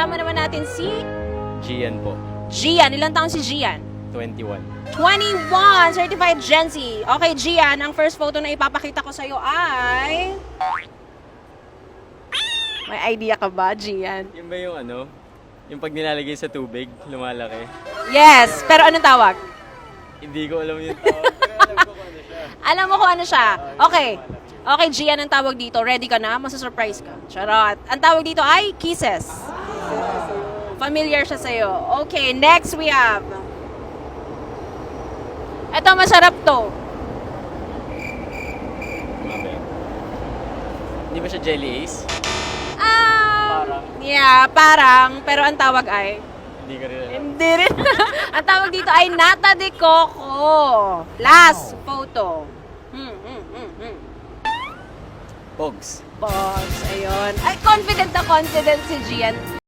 kasama naman natin si Gian po. Gian. Ilang taon si Gian? 21. 21, certified Gen Z. Okay, Gian, ang first photo na ipapakita ko sa'yo ay... May idea ka ba, Gian? Yun ba yung ano? Yung pag nilalagay sa tubig, lumalaki? Yes, pero anong tawag? Hindi ko alam yung tawag. Pero alam ko kung ano siya. Alam mo kung ano siya. Okay. Okay, Gian ang tawag dito. Ready ka na? Masusurprise ka. Charot. Ang tawag dito ay kisses. Familiar siya sa'yo. Okay, next we have... Ito, masarap to. Hindi ba siya jelly ace? Ah, Parang. yeah, parang. Pero ang tawag ay... Hindi ko rin alam. Hindi rin. ang tawag dito ay nata de coco. Last photo. Hmm, hmm, hmm, hmm. Pogs. Boss, ayun. Ay, confident na confident si Gian.